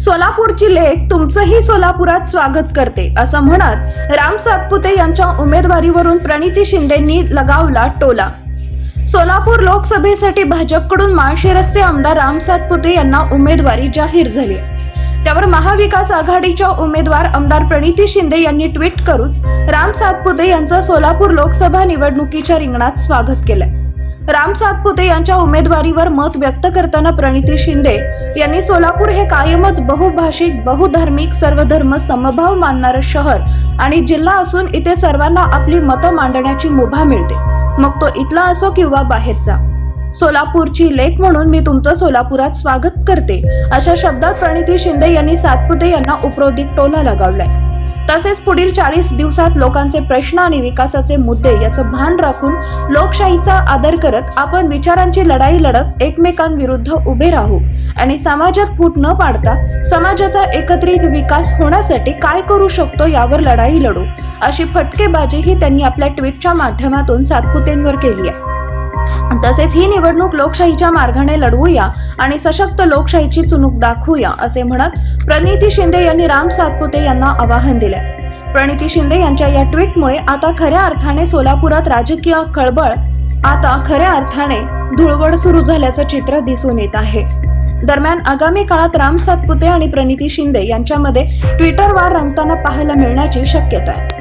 सोलापूरची लेख तुमचंही सोलापुरात स्वागत करते असं म्हणत राम सातपुते यांच्या उमेदवारीवरून प्रणिती शिंदेंनी लगावला टोला. सोलापूर लोकसभेसाठी भाजपकडून माळशिरसचे आमदार राम सातपुते यांना उमेदवारी जाहीर झाली. त्यावर महाविकास आघाडीच्या उमेदवार आमदार प्रणिती शिंदे यांनी ट्विट करून राम सातपुते यांचं सोलापूर लोकसभा निवडणुकीच्या रिंगणात स्वागत केलंय. राम सातपुते यांच्या उमेदवारीवर मत व्यक्त करताना प्रणिती शिंदे यांनी सोलापूर हे कायमच बहुभाषिक बहुधार्मिक सर्वधर्म समभाव मानणारं शहर आणि जिल्हा असून इथे सर्वांना आपली मतं मांडण्याची मुभा मिळते. मग तो इथला असो किंवा बाहेरचा. सोलापूरची लेख म्हणून मी तुमचं सोलापुरात स्वागत करते. अशा शब्दात प्रणिती शिंदे यांनी सातपुते यांना उपरोधिक टोला लगावलाय. तसेच पुढील चाळीस दिवसात लोकांचे प्रश्न आणि विकासाचे मुद्दे याचं भान राखून लोकशाहीचा आदर करत आपण विचारांची लढाई लढत एकमेकांविरुद्ध उभे राहू. आणि समाजात फूट न पाडता समाजाचा एकत्रित विकास होण्यासाठी काय करू शकतो यावर लढाई लढू. अशी फटकेबाजीही त्यांनी आपल्या ट्विटच्या माध्यमातून सातपुतेंवर केली आहे. तसेच ही निवडणूक लोकशाहीच्या मार्गाने लढवूया आणि सशक्त लोकशाहीची चुणूक दाखवूया असे म्हणत प्रणिती शिंदे यांनी राम सातपुते यांना आवाहन दिले. प्रणिती शिंदे यांच्या या ट्विटमुळे आता खऱ्या अर्थाने सोलापुरात राजकीय खळबळ आता खऱ्या अर्थाने धुळवड सुरू झाल्याचं चित्र दिसून येत आहे. दरम्यान आगामी काळात राम सातपुते आणि प्रणिती शिंदे यांच्यामध्ये ट्विटर वार रंगताना पाहायला मिळण्याची शक्यता आहे.